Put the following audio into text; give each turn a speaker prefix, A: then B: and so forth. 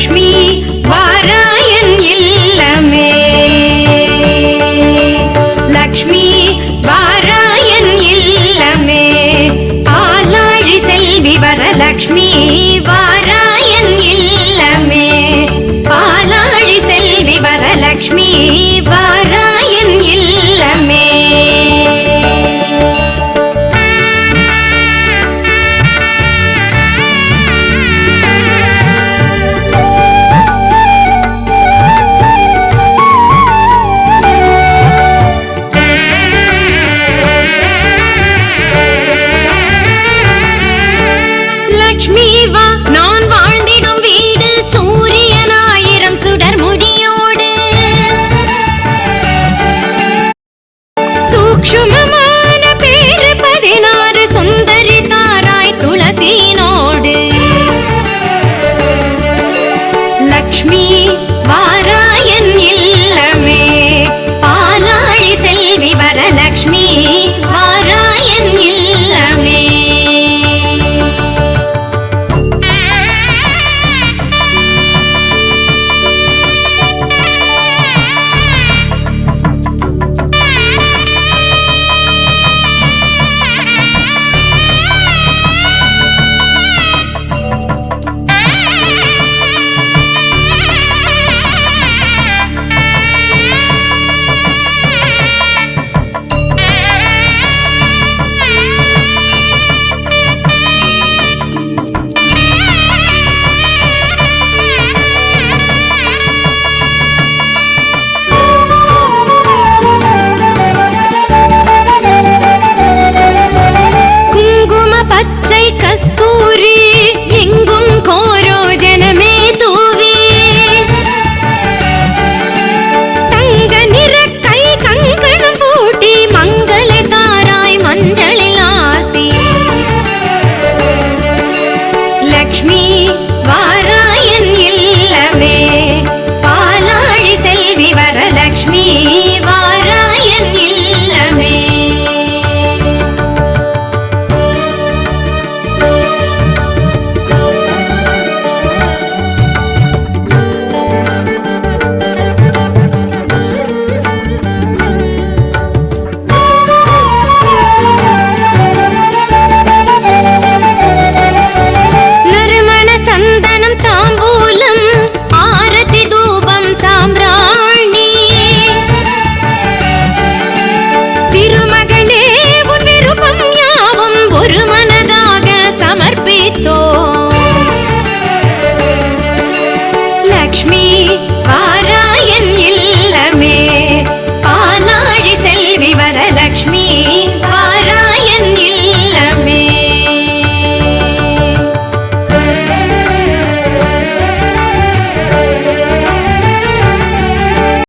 A: லக்ஷ்மி வாராயன் இல்லமே. லக்ஷ்மி வாராயன் இல்லமே. ஆளாழி செல்வி வரலக்ஷ்மி வா சூக்ஷுமமான பேரு பதினாறு சுந்தரி தாராய் துளசினோடு லக்ஷ்மி